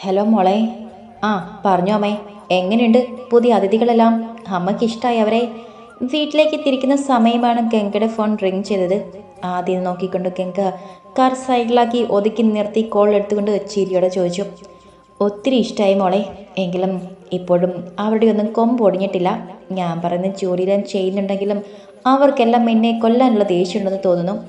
Hello മോളെ. ആ പറഞ്ഞു അമ്മേ. എങ്ങനെയുണ്ട് പുതിയ അതിഥികളെല്ലാം? അമ്മയ്ക്ക് ഇഷ്ടമായി അവരെ? വീട്ടിലേക്ക് തിരിക്കുന്ന സമയമാണ് ഗംഗയുടെ ഫോൺ റിങ് ചെയ്തത്. ആദ്യം നോക്കിക്കൊണ്ട് ഗംഗ കാർ സൈഡിലാക്കി ഒതുക്കി നിർത്തി കോൾ എടുത്തുകൊണ്ട് ചിരിയോടെ ചോദിച്ചു ഒത്തിരി ഇഷ്ടമായി മോളെ. എങ്കിലും ഇപ്പോഴും അവരുടെ ഒന്നും കൊമ്പ് ഒടിഞ്ഞിട്ടില്ല. ഞാൻ പറയുന്ന ജോലിയെല്ലാം ചെയ്യുന്നുണ്ടെങ്കിലും അവർക്കെല്ലാം എന്നെ കൊല്ലാനുള്ള ദേഷ്യമുണ്ടെന്ന് തോന്നുന്നു.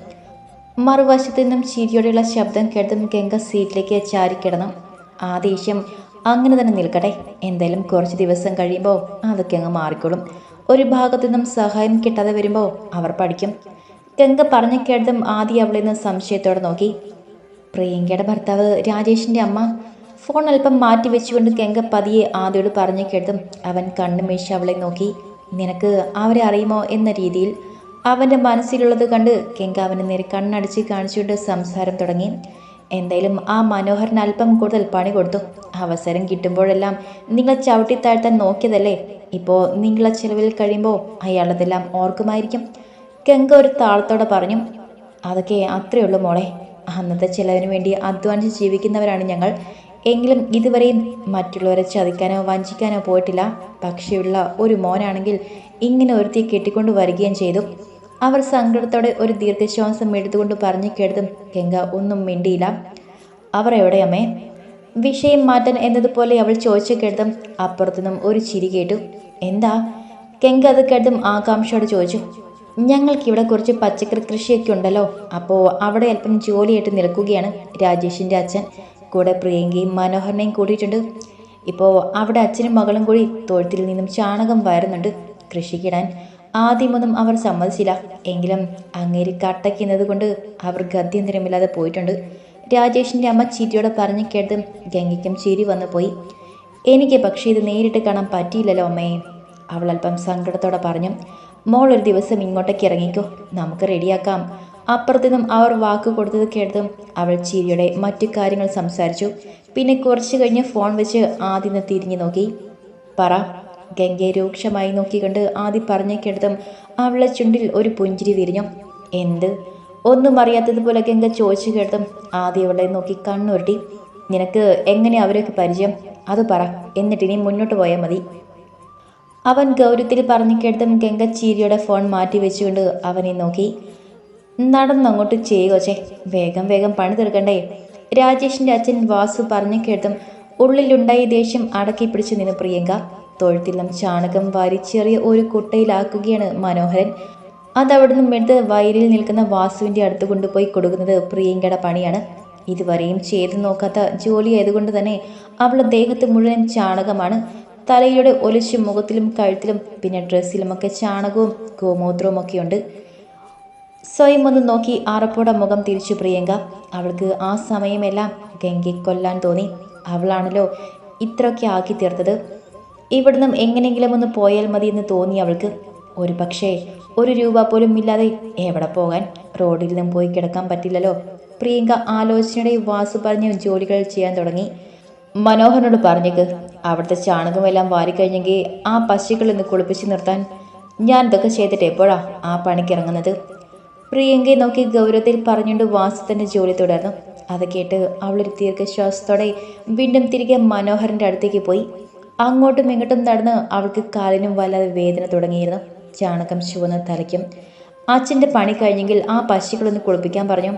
മറുവശത്തു നിന്നും ചിരിയോടെയുള്ള ശബ്ദം കേട്ടതും ഗംഗ സീറ്റിലേക്ക് ചാരിക്കിടന്നു. ആ ദേഷ്യം അങ്ങനെ തന്നെ നിൽക്കട്ടെ. എന്തായാലും കുറച്ച് ദിവസം കഴിയുമ്പോൾ അതൊക്കെ അങ്ങ് മാറിക്കോളും. ഒരു ഭാഗത്തു നിന്നും സഹായം കിട്ടാതെ വരുമ്പോൾ അവർ പഠിക്കും. ഗംഗ പറഞ്ഞു കേട്ടതും ആദ്യം അവളിൽ നിന്ന് സംശയത്തോടെ നോക്കി. പ്രിയങ്കയുടെ ഭർത്താവ് രാജേഷിന്റെ അമ്മ. ഫോൺ അല്പം മാറ്റി വെച്ചുകൊണ്ട് ഗംഗ പതിയെ ആദ്യോട് പറഞ്ഞു കേട്ടതും അവൻ കണ്ണു വീഴ്ച അവളെ നോക്കി. നിനക്ക് അവരെ അറിയുമോ എന്ന രീതിയിൽ അവന്റെ മനസ്സിലുള്ളത് കണ്ട് ഗംഗ അവന് നേരെ കണ്ണടച്ച് കാണിച്ചുകൊണ്ട് സംസാരം തുടങ്ങി. എന്തായാലും ആ മനോഹരന് അല്പം കൂടുതൽ പണി കൊടുത്തു. അവസരം കിട്ടുമ്പോഴെല്ലാം നിങ്ങൾ ചവിട്ടിത്താഴ്ത്താൻ നോക്കിയതല്ലേ? ഇപ്പോൾ നിങ്ങളെ ചിലവിൽ കഴിയുമ്പോൾ അയാളതെല്ലാം ഓർക്കുമായിരിക്കും. ഗംഗ ഒരു താളത്തോടെ പറഞ്ഞു അതൊക്കെ അത്രയേ ഉള്ളൂ മോളെ. അന്നത്തെ ചിലവിന് വേണ്ടി അധ്വാനിച്ച് ജീവിക്കുന്നവരാണ് ഞങ്ങൾ. എങ്കിലും ഇതുവരെയും മറ്റുള്ളവരെ ചതിക്കാനോ വഞ്ചിക്കാനോ പോയിട്ടില്ല. പക്ഷെയുള്ള ഒരു മോനാണെങ്കിൽ ഇങ്ങനെ ഒരുത്തി കെട്ടിക്കൊണ്ടു വരികയും ചെയ്തു. അവർ സങ്കടത്തോടെ ഒരു ദീർഘശ്വാസം എടുത്തുകൊണ്ട് പറഞ്ഞു കേട്ടതും ഗംഗ ഒന്നും മിണ്ടിയില്ല. അവർ എവിടെയമ്മേ വിഷയം മാറ്റാൻ എന്നതുപോലെ അവൾ ചോദിച്ചു കേട്ടതും അപ്പുറത്തുനിന്നും ഒരു ചിരി കേട്ടു. എന്താ? ഗംഗ അത് കേട്ടതും ആകാംക്ഷയോട് ചോദിച്ചു. ഞങ്ങൾക്കിവിടെ കുറച്ച് പച്ചക്കറി കൃഷിയൊക്കെ ഉണ്ടല്ലോ. അപ്പോൾ അവിടെ അല്പം ജോലിയായിട്ട് നിൽക്കുകയാണ് രാജേഷിന്റെ അച്ഛൻ. കൂടെ പ്രിയങ്കയും മനോഹരനെയും കൂടിയിട്ടുണ്ട് ഇപ്പോൾ അവിടെ അച്ഛനും മകളും കൂടി തൊഴുത്തിൽ നിന്നും ചാണകം വരുന്നുണ്ട് കൃഷിക്കിടാൻ. ആദ്യമൊന്നും അവർ സമ്മതിച്ചില്ല. എങ്കിലും അങ്ങേരി കട്ടയ്ക്കുന്നത് കൊണ്ട് അവർ ഗദ്യന്തരമില്ലാതെ പോയിട്ടുണ്ട്. രാജേഷിന്റെ അമ്മ ചിരിയോടെ പറഞ്ഞു കേട്ട് ഗംഗയ്ക്കും ചിരി വന്നു പോയി. എനിക്ക് പക്ഷേ ഇത് നേരിട്ട് കാണാൻ പറ്റിയില്ലല്ലോ അമ്മയെ അവൾ അല്പം സങ്കടത്തോടെ പറഞ്ഞു മോൾ ഒരു ദിവസം ഇങ്ങോട്ടേക്ക് ഇറങ്ങിക്കോ. നമുക്ക് റെഡിയാക്കാം. അപ്പുറത്തുനിന്നും അവർ വാക്ക് കൊടുത്തത് കേട്ടതും അവൾ ചിരിയുടെ മറ്റു കാര്യങ്ങൾ സംസാരിച്ചു. പിന്നെ കുറച്ച് കഴിഞ്ഞ് ഫോൺ വെച്ച് ആദ്യം തിരിഞ്ഞു നോക്കി. പറ ഗംഗയെ രൂക്ഷമായി നോക്കിക്കൊണ്ട് ആദ്യം പറഞ്ഞേക്കെടുത്തും അവളെ ചുണ്ടിൽ ഒരു പുഞ്ചിരി വിരിഞ്ഞു. എന്ത്? ഒന്നും അറിയാത്തതുപോലെ ഗംഗ ചോദിച്ചു കേട്ടതും ആദ്യം അവളെ നോക്കി കണ്ണുരുട്ടി. നിനക്ക് എങ്ങനെ അവരൊക്കെ പരിചയം? അത് പറ എന്നിട്ട് ഇനി മുന്നോട്ട് പോയാൽ മതി. അവൻ ഗൗരവത്തിൽ പറഞ്ഞു കേട്ടതും ഗംഗ ചീരിയുടെ ഫോൺ മാറ്റി വെച്ചുകൊണ്ട് അവനെ നോക്കി. നടന്നങ്ങോട്ട് ചെയ്യുകോച്ചേ വേഗം വേഗം പണി തീർക്കണ്ടേ? രാജേഷിന്റെ അച്ഛൻ വാസു പറഞ്ഞു കേട്ടതും ഉള്ളിലുണ്ടായ ദേഷ്യം അടക്കി പിടിച്ചു നിന്ന് പ്രിയങ്ക. തൊഴുത്തിലും ചാണകം വാരി ചെറിയ ഒരു കുട്ടയിലാക്കുകയാണ് മനോഹരൻ. അതവിടെ നിന്നും എടുത്ത് വയലിൽ നിൽക്കുന്ന വാസുവിന്റെ അടുത്ത് കൊണ്ടുപോയി കൊടുക്കുന്നത് പ്രിയങ്കയുടെ പണിയാണ്. ഇതുവരെയും ചെയ്തു നോക്കാത്ത ജോലി ആയതുകൊണ്ട് തന്നെ അവളുടെ ദേഹത്ത് മുഴുവൻ ചാണകമാണ്. തലയിലൂടെ ഒലിച്ചും മുഖത്തിലും കഴുത്തിലും പിന്നെ ഡ്രസ്സിലുമൊക്കെ ചാണകവും ഗോമൂത്രവും ഒക്കെയുണ്ട്. സ്വയം ഒന്ന് നോക്കി ആറപ്പോടെ മുഖം തിരിച്ചു പ്രിയങ്ക. അവൾക്ക് ആ സമയമെല്ലാം ഗംഗയെ കൊല്ലാൻ തോന്നി. അവളാണല്ലോ ഇത്രയൊക്കെ ആക്കി തീർത്തത്. ഇവിടുന്ന് എങ്ങനെയെങ്കിലും ഒന്ന് പോയാൽ മതി എന്ന് തോന്നി അവൾക്ക്. ഒരു പക്ഷേ ഒരു രൂപ പോലും ഇല്ലാതെ എവിടെ പോകാൻ? റോഡിൽ നിന്നും പോയി കിടക്കാൻ പറ്റില്ലല്ലോ. പ്രിയങ്ക ആലോചനയുടെ വാസു പറഞ്ഞ ജോലികൾ ചെയ്യാൻ തുടങ്ങി. മനോഹരനോട് പറഞ്ഞേക്ക് അവിടുത്തെ ചാണകമെല്ലാം വാരിക്കഴിഞ്ഞെങ്കിൽ ആ പശുക്കളിൽ നിന്ന് കുളിപ്പിച്ച് നിർത്താൻ ഞാൻ ഇതൊക്കെ ചെയ്തിട്ട് എപ്പോഴാ ആ പണിക്ക് ഇറങ്ങുന്നത്? പ്രിയങ്കയെ നോക്കി ഗൗരവത്തിൽ പറഞ്ഞുകൊണ്ട് വാസു തന്നെ ജോലി തുടർന്നു. അത് കേട്ട് അവളൊരു ദീർഘശ്വാസത്തോടെ വീണ്ടും തിരികെ മനോഹരന്റെ അടുത്തേക്ക് പോയി. അങ്ങോട്ടും ഇങ്ങോട്ടും നടന്ന് അവൾക്ക് കാലിനും വല്ലാതെ വേദന തുടങ്ങിയിരുന്നു. ചാണകം ചുവന്ന തലയ്ക്കും അച്ഛന്റെ പണി കഴിഞ്ഞെങ്കിൽ ആ പശുക്കളൊന്ന് കുളിപ്പിക്കാൻ പറഞ്ഞു.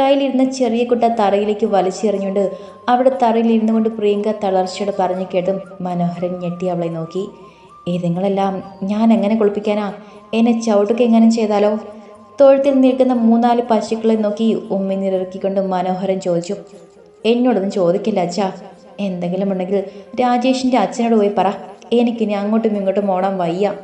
കയ്യിലിരുന്ന ചെറിയ കുട്ട തറയിലേക്ക് വലിച്ചെറിഞ്ഞുകൊണ്ട് അവിടെ തറയിലിരുന്നു കൊണ്ട് പ്രിയങ്ക തളർച്ചയോടെ പറഞ്ഞു കേട്ടും മനോഹരൻ ഞെട്ടി അവളെ നോക്കി. ഇതുങ്ങളെല്ലാം ഞാൻ എങ്ങനെ കുളിപ്പിക്കാനാ? എന്നെ ചവിട്ടുക എങ്ങനെ ചെയ്താലോ? തൊഴുത്തിൽ നിൽക്കുന്ന മൂന്നാൽ പശുക്കളെ നോക്കി ഉമ്മിനിറക്കിക്കൊണ്ട് മനോഹരൻ ചോദിച്ചു. എന്നോടൊന്നും ചോദിക്കില്ല അച്ഛാ. എന്തെങ്കിലും ഉണ്ടെങ്കിൽ രാജേഷിന്റെ അച്ഛനോട് പോയി പറ. എനിക്കിനി അങ്ങോട്ടും ഇങ്ങോട്ടും ഓടാൻ വയ്യ.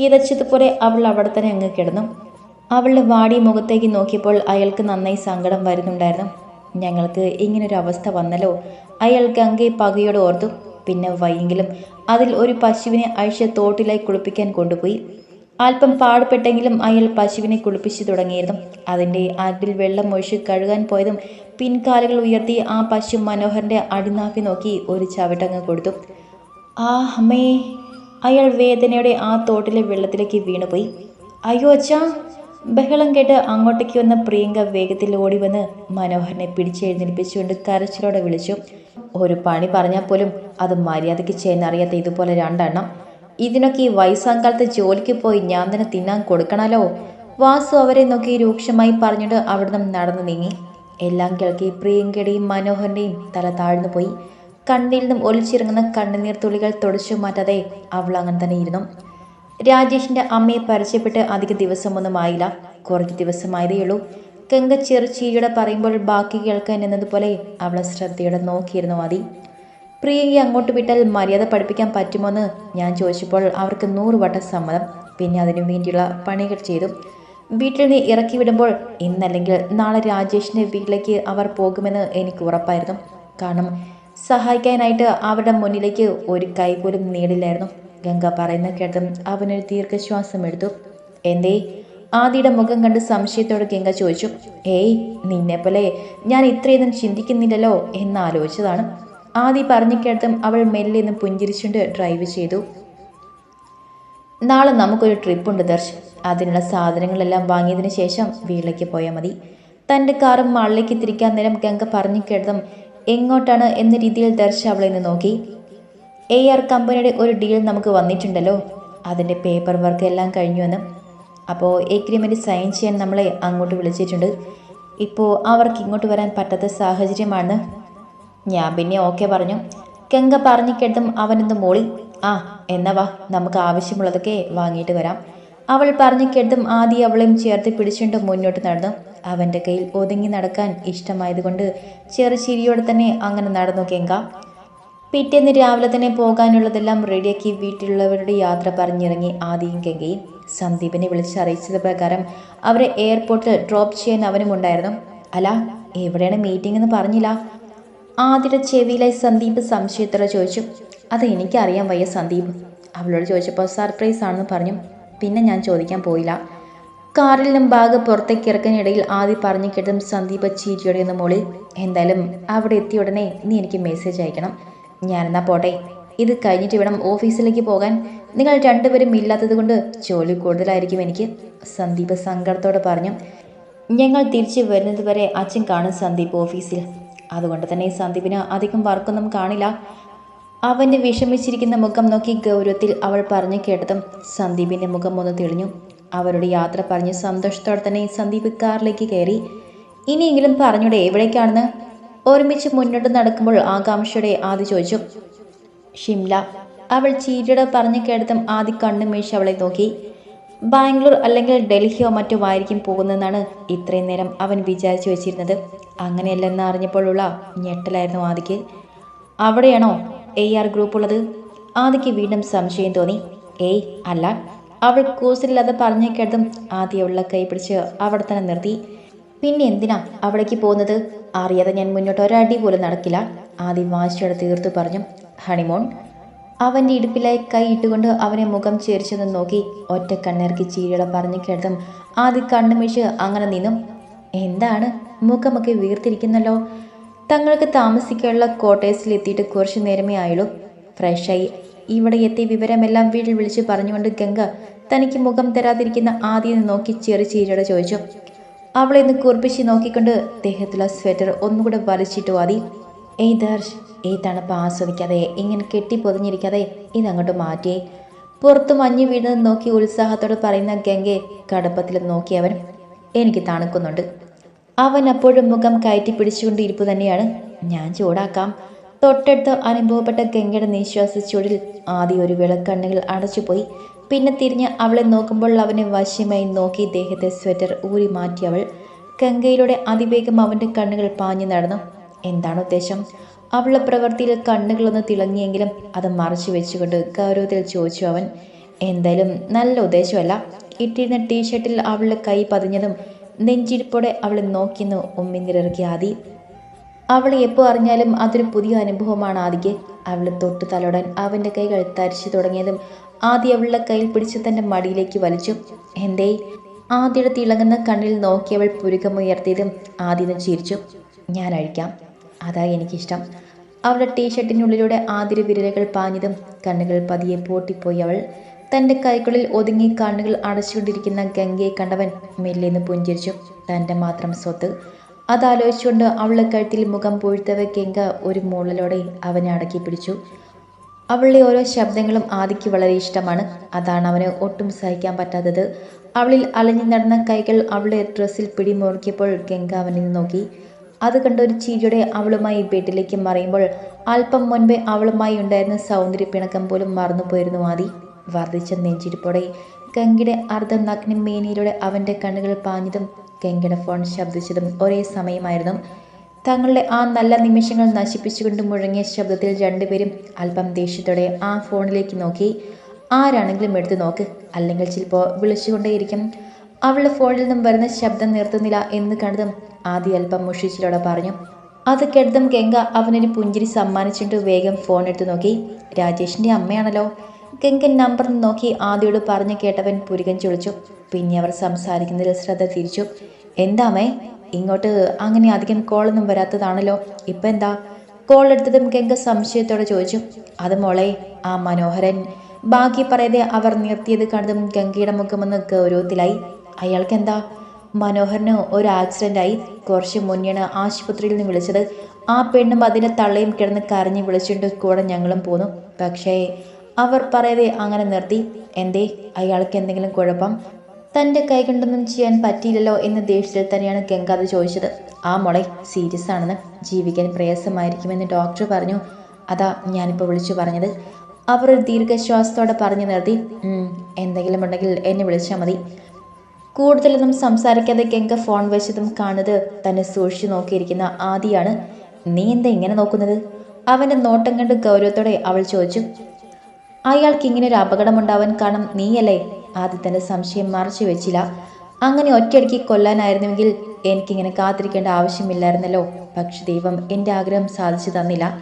കിതച്ചതുപോലെ അവൾ അവിടെ തന്നെ അങ്ങ് കിടന്നു. അവളുടെ വാടി മുഖത്തേക്ക് നോക്കിയപ്പോൾ അയാൾക്ക് നന്നായി സങ്കടം വരുന്നുണ്ടായിരുന്നു. ഞങ്ങൾക്ക് ഇങ്ങനൊരു അവസ്ഥ വന്നല്ലോ. അയാൾക്ക് ഗംഗയെ പകയോട് ഓർത്തു. പിന്നെ വയ്യെങ്കിലും അതിൽ ഒരു പശുവിനെ അഴിച്ച് തോട്ടിലായി കുളിപ്പിക്കാൻ കൊണ്ടുപോയി. അല്പം പാടുപെട്ടെങ്കിലും അയാൾ പശുവിനെ കുളിപ്പിച്ചു തുടങ്ങിയിരുന്നു. അതിന്റെ ആറ്റിൽ വെള്ളം ഒഴിച്ച് കഴുകാൻ പോയതും പിൻകാലുകൾ ഉയർത്തി ആ പശു മനോഹരന്റെ അടിനാക്കി നോക്കി ഒരു ചവിട്ടങ്ങ് കൊടുത്തു. ആ അമ്മേ അയാൾ വേദനയോടെ ആ തോട്ടിലെ വെള്ളത്തിലേക്ക് വീണുപോയി. അയ്യോ അച്ഛാ ബഹളം കേട്ട് അങ്ങോട്ടേക്ക് വന്ന പ്രിയങ്ക വേഗത്തിൽ ഓടി വന്ന് മനോഹരനെ പിടിച്ചെഴുന്നേൽപ്പിച്ചുകൊണ്ട് കരച്ചിലോടെ വിളിച്ചു. ഒരു പണി പറഞ്ഞാൽ പോലും അത് മര്യാദയ്ക്ക് ചെയ്യുന്നറിയാത്ത ഇതുപോലെ രണ്ടെണ്ണം. ഇതിനൊക്കെ ഈ വയസ്സാങ്കാലത്ത് ജോലിക്ക് പോയി ഞാൻ തന്നെ തിന്നാൻ കൊടുക്കണമല്ലോ വാസു അവരെ നോക്കി രൂക്ഷമായി പറഞ്ഞിട്ട് അവിടുന്ന് നടന്നു നീങ്ങി. എല്ലാം കേൾക്കി പ്രിയങ്കയുടെയും മനോഹരന്റെയും തല താഴ്ന്നു പോയി. കണ്ണിൽ നിന്നും ഒലിച്ചിറങ്ങുന്ന കണ്ണുനീർ തുള്ളികൾ തുടച്ചു മാറ്റാതെ അവൾ അങ്ങനെ തന്നെ ഇരുന്നു. രാജേഷിന്റെ അമ്മയെ പരിചയപ്പെട്ട് അധിക ദിവസമൊന്നും ആയില്ല. കുറച്ച് ദിവസമായതേയുള്ളൂ ഗംഗ ചെറുചീരിയുടെ പറയുമ്പോൾ ബാക്കി കേൾക്കാൻ എന്നതുപോലെ അവളെ ശ്രദ്ധയോടെ നോക്കിയിരുന്നു മതി പ്രിയയെ അങ്ങോട്ട് വിട്ടാൽ മര്യാദ പഠിപ്പിക്കാൻ പറ്റുമോ എന്ന് ഞാൻ ചോദിച്ചപ്പോൾ അവർക്ക് നൂറ് വട്ടം സമ്മതം. പിന്നെ അതിനു വേണ്ടിയുള്ള പണികൾ ചെയ്തു. വീട്ടിൽ നിന്ന് ഇറക്കി വിടുമ്പോൾ ഇന്നല്ലെങ്കിൽ നാളെ രാജേഷിന്റെ വീട്ടിലേക്ക് അവർ പോകുമെന്ന് എനിക്ക് ഉറപ്പായിരുന്നു. കാരണം സഹായിക്കാനായിട്ട് അവരുടെ മുന്നിലേക്ക് ഒരു കൈ പോലും നീടില്ലായിരുന്നു. ഗംഗ പറയുന്ന കേട്ടും അവനൊരു ദീർഘശ്വാസം എടുത്തു. എന്തേ? ആദിയുടെ മുഖം കണ്ട് സംശയത്തോടെ ഗംഗ ചോദിച്ചു. ഏയ് നിന്നെപ്പോലെ ഞാൻ ഇത്രയൊന്നും ചിന്തിക്കുന്നില്ലല്ലോ എന്ന് ആലോചിച്ചതാണ്. ആദി പറഞ്ഞു കേട്ടും അവൾ മെല്ലെ നിന്ന് പുഞ്ചിരിച്ചുകൊണ്ട് ഡ്രൈവ് ചെയ്തു. നാളെ നമുക്കൊരു ട്രിപ്പുണ്ട് ദർശ് അതിനുള്ള സാധനങ്ങളെല്ലാം വാങ്ങിയതിന് ശേഷം വീട്ടിലേക്ക് പോയാൽ മതി. തന്റെ കാറും മാളിലേക്ക് തിരിക്കാൻ നേരം ഗംഗ പറഞ്ഞു കേട്ടതും എങ്ങോട്ടാണ് എന്ന രീതിയിൽ ദർശ അവളെ നിന്ന് നോക്കി. എ ആർ കമ്പനിയുടെ ഒരു ഡീൽ നമുക്ക് വന്നിട്ടുണ്ടല്ലോ. അതിന്റെ പേപ്പർ വർക്ക് എല്ലാം കഴിഞ്ഞുവെന്ന് അപ്പോൾ എഗ്രിമെന്റ് സൈൻ ചെയ്യാൻ നമ്മളെ അങ്ങോട്ട് വിളിച്ചിട്ടുണ്ട്. ഇപ്പോൾ അവർക്ക് ഇങ്ങോട്ട് വരാൻ പറ്റാത്ത സാഹചര്യമാണ് ഞാൻ പിന്നെ ഓക്കെ പറഞ്ഞു. ഗംഗ പറഞ്ഞു കേട്ടതും അവനെന്ന് മോളി. ആ എന്നാ വാ നമുക്ക് ആവശ്യമുള്ളതൊക്കെ വാങ്ങിയിട്ട് വരാം. അവൾ പറഞ്ഞു കേട്ടും ആദി അവളെയും ചേർത്ത് പിടിച്ചുകൊണ്ട് മുന്നോട്ട് നടന്നു. അവന്റെ കയ്യിൽ ഒതുങ്ങി നടക്കാൻ ഇഷ്ടമായതുകൊണ്ട് ചെറുചിരിയോടെ തന്നെ അങ്ങനെ നടന്നു കേങ്ക പിറ്റേന്ന് രാവിലെ തന്നെ പോകാനുള്ളതെല്ലാം റെഡിയാക്കി വീട്ടിലുള്ളവരുടെ യാത്ര പറഞ്ഞിറങ്ങി ആദിയും കെങ്കയും സന്ദീപിനെ വിളിച്ചറിയിച്ചത് പ്രകാരം അവരെ എയർപോർട്ടിൽ ഡ്രോപ്പ് ചെയ്യാൻ അവനും ഉണ്ടായിരുന്നു. അല്ല എവിടെയാണ് മീറ്റിംഗ് എന്ന് പറഞ്ഞില്ല? ആദ്യത്തെ ചെവിയിലായി സന്ദീപ് സംശയത്തോടെ ചോദിച്ചു. അത് എനിക്കറിയാൻ വയ്യ സന്ദീപ്. അവളോട് ചോദിച്ചപ്പോൾ സർപ്രൈസ് ആണെന്ന് പറഞ്ഞു. പിന്നെ ഞാൻ ചോദിക്കാൻ പോയില്ല. കാറിൽ നിന്നും ബാഗ് പുറത്തേക്ക് ഇറക്കാനിടയിൽ ആദ്യം പറഞ്ഞു കേട്ടും സന്ദീപ് ചീരിയോടെ ഒന്ന് മോളിൽ എന്തായാലും അവിടെ എത്തിയ ഉടനെ നീ എനിക്ക് മെസ്സേജ് അയക്കണം. ഞാനെന്നാ പോട്ടെ. ഇത് കഴിഞ്ഞിട്ട് വേണം ഓഫീസിലേക്ക് പോകാൻ. നിങ്ങൾ രണ്ടുപേരും ഇല്ലാത്തത് കൊണ്ട് ജോലി കൂടുതലായിരിക്കും എനിക്ക്. സന്ദീപ് സങ്കടത്തോടെ പറഞ്ഞു. ഞങ്ങൾ തിരിച്ചു വരുന്നത് വരെ അച്ഛൻ കാണും സന്ദീപ് ഓഫീസിൽ. അതുകൊണ്ട് തന്നെ സന്ദീപിന് അധികം വർക്കൊന്നും കാണില്ല. അവന്റെ വിഷമിച്ചിരിക്കുന്ന മുഖം നോക്കി ഗൗരവത്തിൽ അവൾ പറഞ്ഞു കേട്ടതും സന്ദീപിന്റെ മുഖം ഒന്ന് തെളിഞ്ഞു. അവരുടെ യാത്ര പറഞ്ഞ് സന്തോഷത്തോടെ തന്നെ സന്ദീപ് കാറിലേക്ക് കയറി. ഇനിയെങ്കിലും പറഞ്ഞൂടെ എവിടേക്കാണെന്ന്? ഒരുമിച്ച് മുന്നോട്ട് നടക്കുമ്പോൾ ആകാംക്ഷയുടെ ആദ്യ ചോദിച്ചു. ഷിംല അവൾ ചീരിയുടെ പറഞ്ഞു കേട്ടതും ആദ്യ കണ്ണു മീഴ്ച അവളെ നോക്കി. ബാംഗ്ലൂർ അല്ലെങ്കിൽ ഡൽഹിയോ മറ്റോ ആയിരിക്കും പോകുന്നതെന്നാണ് ഇത്രയും നേരം അവൻ വിചാരിച്ചു വെച്ചിരുന്നത്. അങ്ങനെയല്ലെന്ന് അറിഞ്ഞപ്പോഴുള്ള ഞെട്ടലായിരുന്നു ആദിക്ക്. അവിടെയാണോ? എ ആർ ഗ്രൂപ്പ് ഉള്ളത്. ആദിക്ക് വീണ്ടും സംശയം തോന്നി. ഏയ് അല്ല. അവൾ കൂസിലില്ലാതെ പറഞ്ഞു കേട്ടതും ആദ്യ ഉള്ള കൈ പിടിച്ച് അവിടെ തന്നെ നിർത്തി. പിന്നെ എന്തിനാ അവിടേക്ക് പോകുന്നത്? അറിയാതെ ഞാൻ മുന്നോട്ട് ഒരടി പോലും നടക്കില്ല. ആദ്യം വാശിയോടെ തീർത്തു പറഞ്ഞു. ഹണിമോൺ. അവന്റെ ഇടുപ്പിലായി കൈ ഇട്ടുകൊണ്ട് അവനെ മുഖം ചേരിച്ചെന്ന് നോക്കി. ഒറ്റ കണ്ണിറക്കി ചീരിയോടെ പറഞ്ഞു കേട്ടതും ആദ്യം കണ്ണുമിഴിച്ച് അങ്ങനെ നിന്നും. എന്താണ്? മുഖമൊക്കെ വീർത്തിരിക്കുന്നല്ലോ. തങ്ങൾക്ക് താമസിക്കാനുള്ള ക്വാർട്ടേഴ്സിൽ എത്തിയിട്ട് കുറച്ചു നേരമേ ആയുള്ളൂ. ഫ്രഷായി. ഇവിടെ എത്തിയ വിവരമെല്ലാം വീട്ടിൽ വിളിച്ച് പറഞ്ഞുകൊണ്ട് ഗംഗ തനിക്ക് മുഖം തരാതിരിക്കുന്ന ആദ്യം നോക്കി ചെറു ചീരയുടെ ചോദിച്ചു. അവളെ ഒന്ന് കുറിപ്പിച്ച് നോക്കിക്കൊണ്ട് ദേഹത്തുള്ള സ്വെറ്റർ ഒന്നുകൂടെ വലിച്ചിട്ടു ആദി ഏയ് ദർശ് ഈ തണുപ്പ് ആസ്വദിക്കാതെ ഇങ്ങനെ കെട്ടിപ്പൊതിഞ്ഞിരിക്കാതെ ഇതങ്ങോട്ട് മാറ്റിയേ. പുറത്ത് മഞ്ഞ് വീഴുന്നത് നോക്കി ഉത്സാഹത്തോടെ പറയുന്ന ഗംഗയെ കടുപ്പത്തിൽ നോക്കിയവൻ എനിക്ക് തണുക്കുന്നുണ്ട്. അവൻ അപ്പോഴും മുഖം കയറ്റി പിടിച്ചുകൊണ്ട് ഇരിപ്പ് തന്നെയാണ്. ഞാൻ ചൂടാക്കാം. തൊട്ടടുത്ത് അനുഭവപ്പെട്ട ഗംഗയുടെ നിശ്വാസ ചൂടിൽ ആദ്യം ഒരു വിളക്കണ്ണുകൾ അടച്ചുപോയി. പിന്നെ തിരിഞ്ഞ് അവളെ നോക്കുമ്പോൾ അവനെ വശ്യമായി നോക്കി ദേഹത്തെ സ്വെറ്റർ ഊരി മാറ്റി അവൾ. ഗംഗയിലൂടെ അതിവേഗം അവന്റെ കണ്ണുകൾ പാഞ്ഞു നടന്നു. എന്താണ് ഉദ്ദേശം? അവളുടെ പ്രവൃത്തിയിൽ കണ്ണുകളൊന്ന് തിളങ്ങിയെങ്കിലും അത് മറച്ചു വെച്ചുകൊണ്ട് ഗൗരവത്തിൽ ചോദിച്ചു അവൻ എന്തായാലും നല്ല ഉദ്ദേശമല്ല. ഇട്ടിരുന്ന ടീഷർട്ടിൽ അവളുടെ കൈ പതിഞ്ഞതും നെഞ്ചിരിപ്പോടെ അവളെ നോക്കിയെന്ന് ഉമ്മിന്നിറക്കി ആദി. അവളെ എപ്പോൾ അറിഞ്ഞാലും അതൊരു പുതിയ അനുഭവമാണ് ആദിക്ക്. അവൾ തൊട്ട് തലോടാൻ അവന്റെ കൈകൾ തരിച്ചു തുടങ്ങിയതും ആദി അവളുടെ കയ്യിൽ പിടിച്ച് തന്റെ മടിയിലേക്ക് വലിച്ചു. എന്തേ? ആദ്യയുടെ തിളങ്ങുന്ന കണ്ണിൽ നോക്കിയവൾ പുരുക്കമുയർത്തിയതും നിന്ന് ചിരിച്ചു. ഞാൻ അഴിക്കാം. അതാ എനിക്കിഷ്ടം. അവളുടെ ടീഷർട്ടിനുള്ളിലൂടെ ആതിര വിരലുകൾ പാഞ്ഞതും കണ്ണുകൾ പതിയെ പൂട്ടിപ്പോയി അവൾ. തന്റെ കൈകളിൽ ഒതുങ്ങി കണ്ണുകൾ അടച്ചുകൊണ്ടിരിക്കുന്ന ഗംഗയെ കണ്ടവൻ മെല്ലെന്ന് പുഞ്ചിരിച്ചു. തന്റെ മാത്രം സ്വത്ത്. അതാലോചിച്ചുകൊണ്ട് അവളുടെ കഴുത്തിൽ മുഖം പൂഴ്ത്തവ ഗംഗ ഒരു മൂളലോടെ അവനെ അടക്കി പിടിച്ചു. അവളുടെ ഓരോ ശബ്ദങ്ങളും ആദിക്ക് വളരെ ഇഷ്ടമാണ്. അതാണ് അവന് ഒട്ടും സഹിക്കാൻ പറ്റാത്തത്. അവളിൽ അലഞ്ഞു നടന്ന കൈകൾ അവളുടെ ഡ്രസ്സിൽ പിടിമുറുക്കിയപ്പോൾ ഗംഗ അവനിൽ നോക്കി. അത് കണ്ട ഒരു ചിരിയോടെ അവളുമായി ബെഡിലേക്ക് മറിയുമ്പോൾ അല്പം മുൻപേ അവളുമായി ഉണ്ടായിരുന്ന സൗന്ദര്യ പിണക്കം പോലും മറന്നുപോയിരുന്നു ആദി. വർദ്ധിച്ച നെഞ്ചിരിപ്പോടെ ഗംഗയുടെ അർദ്ധനഗ്ന മേനിയിലൂടെ അവന്റെ കണ്ണുകൾ പാഞ്ഞതും ഗംഗയുടെ ഫോൺ ശബ്ദിച്ചതും ഒരേ സമയമായിരുന്നു. തങ്ങളുടെ ആ നല്ല നിമിഷങ്ങൾ നശിപ്പിച്ചുകൊണ്ട് മുഴങ്ങിയ ശബ്ദത്തിൽ രണ്ടുപേരും അല്പം ദേഷ്യത്തോടെ ആ ഫോണിലേക്ക് നോക്കി. ആരാണെങ്കിലും എടുത്തു നോക്ക് അല്ലെങ്കിൽ ചിലപ്പോൾ വിളിച്ചുകൊണ്ടേയിരിക്കും. അവളുടെ ഫോണിൽ നിന്നും വരുന്ന ശബ്ദം നിർത്തുന്നില്ല എന്ന് കണ്ടതും ആദ്യ അല്പം മുഷിച്ചിലോടെ പറഞ്ഞു. അത് കേട്ടതും ഗംഗ അവനൊരു പുഞ്ചിരി സമ്മാനിച്ചിട്ട് വേഗം ഫോൺ എടുത്തു നോക്കി. രാജേഷിന്റെ അമ്മയാണല്ലോ. ഗംഗൻ നമ്പർ നോക്കി ആദ്യോട് പറഞ്ഞു കേട്ടവൻ പുരികൻ ചൊളിച്ചു. പിന്നെ അവർ സംസാരിക്കുന്നതിൽ ശ്രദ്ധ തിരിച്ചു. എന്താമേ ഇങ്ങോട്ട് അങ്ങനെ അധികം കോളൊന്നും വരാത്തതാണല്ലോ. ഇപ്പം എന്താ? കോൾ എടുത്തതും ഗംഗ സംശയത്തോടെ ചോദിച്ചു. അത് മോളെ ആ മനോഹരൻ. ബാക്കി പറയതെ അവർ നിർത്തിയത് കണ്ടതും ഗംഗയുടെ മുഖമൊന്ന് ഗൗരവത്തിലായി. അയാൾക്ക് എന്താ മനോഹരന് ഒരു ആക്സിഡന്റായി കുറച്ച് മുന്നെയാണ് ആശുപത്രിയിൽ നിന്ന് വിളിച്ചത്. ആ പെണ്ണും അതിനെ തള്ളയും കിടന്ന് കരഞ്ഞ് വിളിച്ചിട്ട് കൂടെ ഞങ്ങളും പോന്നു. പക്ഷേ അവർ പറയവെ അങ്ങനെ നിർത്തി. എന്തേ അയാൾക്ക് എന്തെങ്കിലും കുഴപ്പം? തന്റെ കൈ കൊണ്ടൊന്നും ചെയ്യാൻ പറ്റിയില്ലല്ലോ എന്ന് ദേഷ്യത്തിൽ തന്നെയാണ് ഗംഗ അത് ചോദിച്ചത്. ആ മുളെ സീരിയസ് ആണെന്ന് ജീവിക്കാൻ പ്രയാസമായിരിക്കുമെന്ന് ഡോക്ടർ പറഞ്ഞു. അതാ ഞാനിപ്പോൾ വിളിച്ചു പറഞ്ഞത്. അവർ ഒരു ദീർഘശ്വാസത്തോടെ പറഞ്ഞു നിർത്തി. എന്തെങ്കിലും ഉണ്ടെങ്കിൽ എന്നെ വിളിച്ചാൽ മതി. കൂടുതലൊന്നും സംസാരിക്കാതെ ഗംഗ ഫോൺ വെച്ചതും കാണുന്നത് തന്നെ സൂക്ഷിച്ചു നോക്കിയിരിക്കുന്ന ആദിയാണ്. നീ എന്താ ഇങ്ങനെ നോക്കുന്നത്? അവന്റെ നോട്ടം കണ്ട് ഗൗരവത്തോടെ അവൾ ചോദിച്ചു. അയാൾക്ക് ഇങ്ങനെ ഒരു അപകടമുണ്ടാവാൻ കാരണം നീയല്ലേ? ആദിത്യന്റെ സംശയം മറച്ചു വെച്ചില്ല. അങ്ങനെ ഒറ്റയടിക്ക് കൊല്ലാനായിരുന്നുവെങ്കിൽ എനിക്കിങ്ങനെ കാത്തിരിക്കേണ്ട ആവശ്യമില്ലായിരുന്നല്ലോ. പക്ഷെ ദൈവം എന്റെ ആഗ്രഹം സാധിച്ചു തന്നില്ല.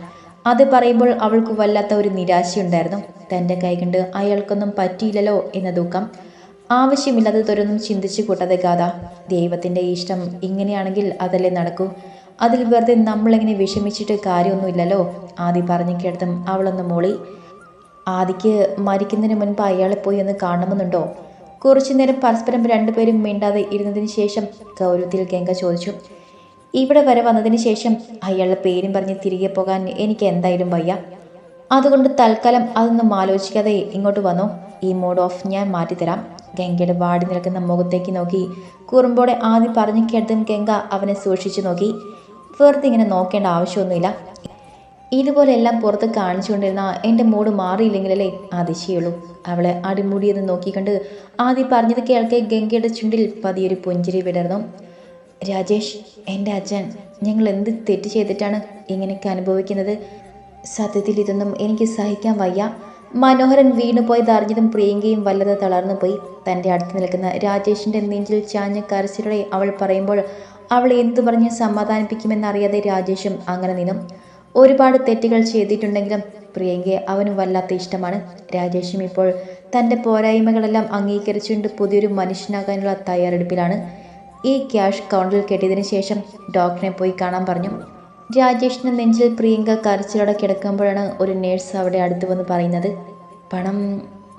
അത് പറയുമ്പോൾ അവൾക്ക് വല്ലാത്ത ഒരു നിരാശയുണ്ടായിരുന്നു. തന്റെ കൈകൊണ്ട് അയാൾക്കൊന്നും പറ്റിയില്ലല്ലോ എന്ന ദുഃഖം. ആവശ്യമില്ലാത്തതൊരൊന്നും ചിന്തിച്ചു കൂട്ടാതെ ഗാഥ ദൈവത്തിന്റെ ഇഷ്ടം ഇങ്ങനെയാണെങ്കിൽ അതല്ലേ നടക്കൂ? അതിൽ വെറുതെ നമ്മളെങ്ങനെ വിഷമിച്ചിട്ട് കാര്യമൊന്നുമില്ലല്ലോ? ആദ്യം പറഞ്ഞു കേട്ടതും അവളൊന്ന് മൂളി. ആദിക്ക് മരിക്കുന്നതിന് മുൻപ് അയാളെ പോയി ഒന്ന് കാണണമെന്നുണ്ടോ? കുറച്ചു നേരം പരസ്പരം രണ്ടുപേരും മിണ്ടാതെ ഇരുന്നതിന് ശേഷം ഗൗരവത്തിൽ ഗംഗ ചോദിച്ചു ഇവിടെ വരെ വന്നതിന് ശേഷം അയാളുടെ പേരും പറഞ്ഞ് തിരികെ പോകാൻ എനിക്ക് എന്തായാലും വയ്യ. അതുകൊണ്ട് തൽക്കാലം അതൊന്നും ആലോചിക്കാതെ ഇങ്ങോട്ട് വന്നു. ഈ മോഡ് ഓഫ് ഞാൻ മാറ്റിത്തരാം. ഗംഗയുടെ വാടി നിൽക്കുന്ന മുഖത്തേക്ക് നോക്കി കുറുമ്പോടെ ആദ്യം പറഞ്ഞു കേട്ടതും ഗംഗ അവനെ സൂക്ഷിച്ചു നോക്കി. വെറുതെ ഇങ്ങനെ നോക്കേണ്ട ആവശ്യമൊന്നുമില്ല. ഇതുപോലെ എല്ലാം പുറത്ത് കാണിച്ചുകൊണ്ടിരുന്ന എന്റെ മൂഡ് മാറിയില്ലെങ്കിലല്ലേ അതിശയുള്ളൂ. അവളെ അടിമുടിയെന്ന് നോക്കിക്കണ്ട് ആദ്യം പറഞ്ഞത് കേൾക്കെ ഗംഗയുടെ ചുണ്ടിൽ പതിയൊരു പുഞ്ചിരി വിടർന്നു. രാജേഷ് എന്റെ അച്ഛൻ ഞങ്ങൾ എന്ത് തെറ്റ് ചെയ്തിട്ടാണ് ഇങ്ങനെയൊക്കെ അനുഭവിക്കുന്നത്? സത്യത്തിൽ ഇതൊന്നും എനിക്ക് സഹിക്കാൻ വയ്യ. മനോഹരൻ വീണുപോയത് അറിഞ്ഞതും പ്രിയങ്കയും വല്ലത് തളർന്നു പോയി. തന്റെ അടുത്ത് നിൽക്കുന്ന രാജേഷിന്റെ നെഞ്ചിൽ ചാഞ്ഞ കരച്ചിലോടെ അവൾ പറയുമ്പോൾ അവൾ എന്തു പറഞ്ഞ് സമാധാനിപ്പിക്കുമെന്നറിയാതെ രാജേഷും അങ്ങനെ നിന്നും. ഒരുപാട് തെറ്റുകൾ ചെയ്തിട്ടുണ്ടെങ്കിലും പ്രിയങ്കയെ അവനും വല്ലാത്ത ഇഷ്ടമാണ്. രാജേഷും ഇപ്പോൾ തന്റെ പോരായ്മകളെല്ലാം അംഗീകരിച്ചുകൊണ്ട് പുതിയൊരു മനുഷ്യനാകാനുള്ള തയ്യാറെടുപ്പിലാണ്. ഈ ക്യാഷ് കൗണ്ടറിൽ കെട്ടിയതിനു ശേഷം ഡോക്ടറെ പോയി കാണാൻ പറഞ്ഞു. രാജേഷിന്റെ നെഞ്ചിൽ പ്രിയങ്ക കരച്ചിലോടെ കിടക്കുമ്പോഴാണ് ഒരു നേഴ്സ് അവിടെ അടുത്ത് വന്ന് പറയുന്നത്. പണം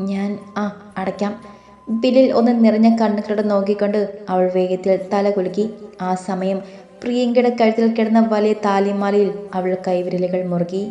ഞാൻ ആ അടയ്ക്കാം. ബില്ലിൽ ഒന്ന് നിറഞ്ഞ കണ്ണുകളോടെ നോക്കിക്കൊണ്ട് അവൾ വേഗത്തിൽ തല കുലുക്കി. ആ സമയം പ്രിയങ്കയുടെ കഴുത്തിൽ കിടന്ന വലിയ താലിമാലയിൽ അവൾ കൈവിരലുകൾ മുറുകി